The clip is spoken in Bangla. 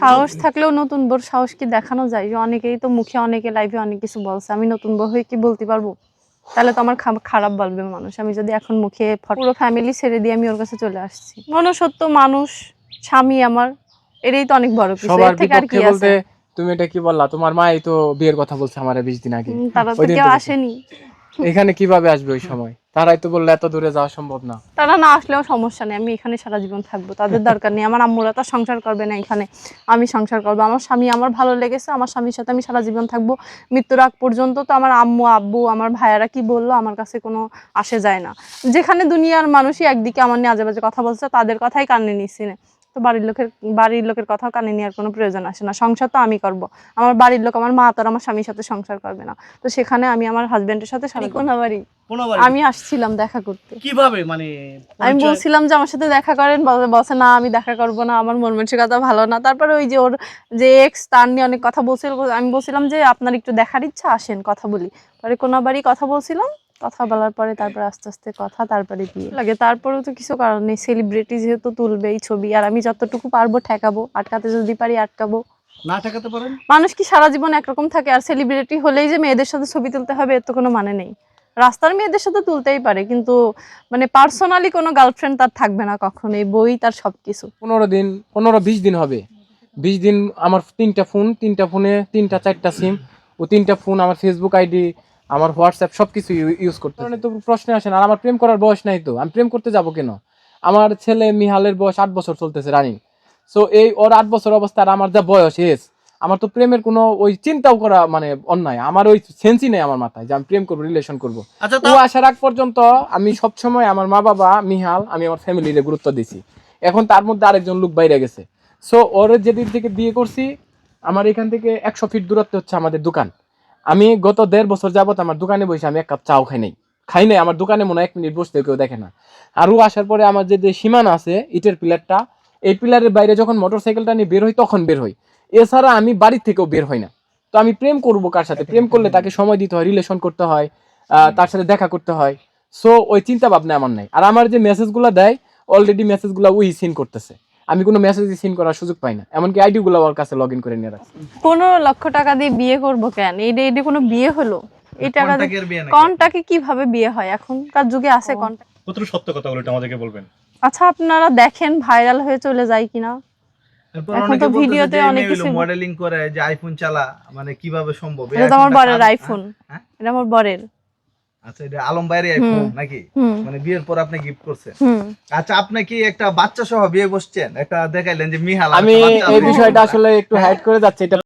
সাহস থাকলেও নতুন বোর সাহস কি দেখানো যায়? যে অনেকেই তো মুখে অনেকে লাইভে অনেক কিছু বলছে। আমি নতুন বউ হয়ে কি বলতে পারব? তাহলে তো আমার খারাপ বলবে মানুষ। আমি যদি এখন মুখে পুরো ফ্যামিলি ছেড়ে দিয়ে আমি ওর কাছে চলে আসছি। মনুষ্যত্ব মানুষ স্বামী আমার এটাই তো অনেক বড় কিছু। এর থেকে আর কি আছে? তুমি এটা কি বললা? তোমার মাই তো বিয়ের কথা বলছে আমার বিশ দিন আগে। তারা তো কেউ আসেনি। এখানে কীভাবে আসবে ওই সময়? তারাই তো বললে এত দূরে যাওয়া সম্ভব না। তারা না আসলেও সমস্যা নেই আমি এখানে সারা জীবন থাকব তাদের দরকার নেই। আমার আম্মুরা তো সংসার করবে না এখানে আমি সংসার করব। আমার স্বামী আমার ভালো লেগেছে আমার স্বামীর সাথে আমি সারা জীবন থাকব। মৃত্যুর আগ পর্যন্ত তো আমার আম্মু আব্বু আমার ভাইয়ারা কি বলল আমার কাছে কোনো আসে যায় না। যেখানে দুনিয়ার মানুষই একদিকে আমার নিয়ে আজে বাজে কথা বলছে তাদের কথাই কানে নিচ্ছি না। তো বাড়ির লোকের বাড়ির লোকের কথাও কানে নেওয়ার কোনো প্রয়োজন আসে না। সংসার তো আমি করব। আমার বাড়ির লোক আমার মা তো আমার স্বামীর সাথে সংসার করবে না। তো সেখানে আমি আমার হাজবেন্ডের সাথে আমি আসছিলাম দেখা করতে। কীভাবে? মানে আমি বলছিলাম যে আমার সাথে দেখা করেন বলছে না আমি দেখা করব না আমার মন মানসিকতা ভালো না। তারপরে ওই যে ওর যে এক্স তার নিয়ে অনেক কথা বলছিল। আমি বলছিলাম যে আপনার একটু দেখার ইচ্ছা আসেন কথা বলি। পরে কোনোবারই কথা বলছিলাম। কথা বলার পরে তারপরে আস্তে আস্তে কথা তারপরে বিয়ে। লাগে। তারপরেও তো কিছু কারণ নেই। সেলিব্রিটি যেহেতু তুলবে এই ছবি। আর আমি যতটুকু পারব ঠেকাবো। আটকাতে যদি পারি আটকাবো। না ঠেকাতে পারেন? মানুষ কি সারা জীবন একরকম থাকে? আর সেলিব্রিটি হলেই যে মেয়েদের সাথে ছবি তুলতে হবে এর তো কোনো মানে নেই। রাস্তার মেয়েদের সাথে তুলতেই পারে কিন্তু মানে পার্সোনালি কোনো গার্লফ্রেন্ড তার থাকবে না কখনোই বই তার সবকিছু। পনেরো দিন পনেরো বিশ দিন হবে। বিশ দিন আমার তিনটা ফোন তিনটা ফোনে তিনটা চারটা সিম ও তিনটা ফোন আমার ফেসবুক আইডি আমার হোয়াটসঅ্যাপ সব কিছু ইউজ করতে কারণে তো প্রশ্ন আসে না আর আমার প্রেম করার বয়স নাই তো। আমি প্রেম করতে যাব কেন? আমার ছেলে মিহালের বয়স আট বছর চলতেছে রানিং সো এই ওর আট বছর অবস্থা আর আমার যা বয়স এস আমার তো প্রেমের কোনো ওই চিন্তাও করা মানে অন্যায়। আমার ওই সেন্সই নেই আমার মাথায় যে আমি প্রেম করব রিলেশন করব। আচ্ছা ও আসার আগ পর্যন্ত আমি সব সময় আমার মা বাবা মিহাল আমি আমার ফ্যামিলিরে গুরুত্ব দিছি। এখন তার মধ্যে আরেকজন লোক বাইরে গেছে। সো ওর যেদিন থেকে বিয়ে করছি আমার এখান থেকে একশো ফিট দূরত্বে হচ্ছে আমাদের দোকান। আমি গত দেড় বছর যাবত আমার দোকানে বসে আমি এক কাপ চাও খাই নাই। খাই নাই, আমার দোকানে মনে হয় এক মিনিট বসতে, কেউ দেখে না। আর ও আসার পরে আমার যে সীমানা আছে, ইটের পিলারটা, এই পিলারের বাইরে যখন মোটর সাইকেলটা নিয়ে বের হই, তখন বের হই। এছাড়া আমি বাড়ির থেকেও বের হই না। তো আমি প্রেম করব কার সাথে? প্রেম করলে তাকে সময় দিতে হয় রিলেশন করতে হয় তার সাথে দেখা করতে হয়। সো ওই চিন্তা ভাবনা আমার নাই। আর আমার যে মেসেজগুলো দেয় অলরেডি মেসেজগুলো ওই সিন করতেছে। আমি কোনো মেসেজই সিন করার সুযোগ পাই না। এমনকি আইডিগুলো ওর কাছে লগ ইন করে নিয়ে রাখছি। পনেরো লক্ষ টাকা দিয়ে বিয়ে করব কেন? এইটা এইটা কোনো বিয়ে হলো? এই টাকা? কনটাকে কীভাবে বিয়ে হয়? এখনকার যুগে আছে কনটাক কতটুকু সত্য কথা বলে আমাদেরকে বলবেন? আচ্ছা আপনারা দেখেন ভাইরাল হয়ে চলে যায় কিনা। এখন তো ভিডিওতে অনেক কিছু- মডেলিং করে যে আইফোন চালা মানে কীভাবে সম্ভব? এটা তো আমার বরের আইফোন হ্যাঁ? এটা আমার বরের। আচ্ছা এটা আলম বাইরে আইফোন নাকি? মানে বিয়ের পর আপনি গিফট করছেন। আচ্ছা আপনি কি একটা বাচ্চা সহ বিয়ে বসছেন? একটা দেখাইলেন যে মিহাল আমি এই বিষয়টা আসলে একটু হাইড করে যাচ্ছি এটা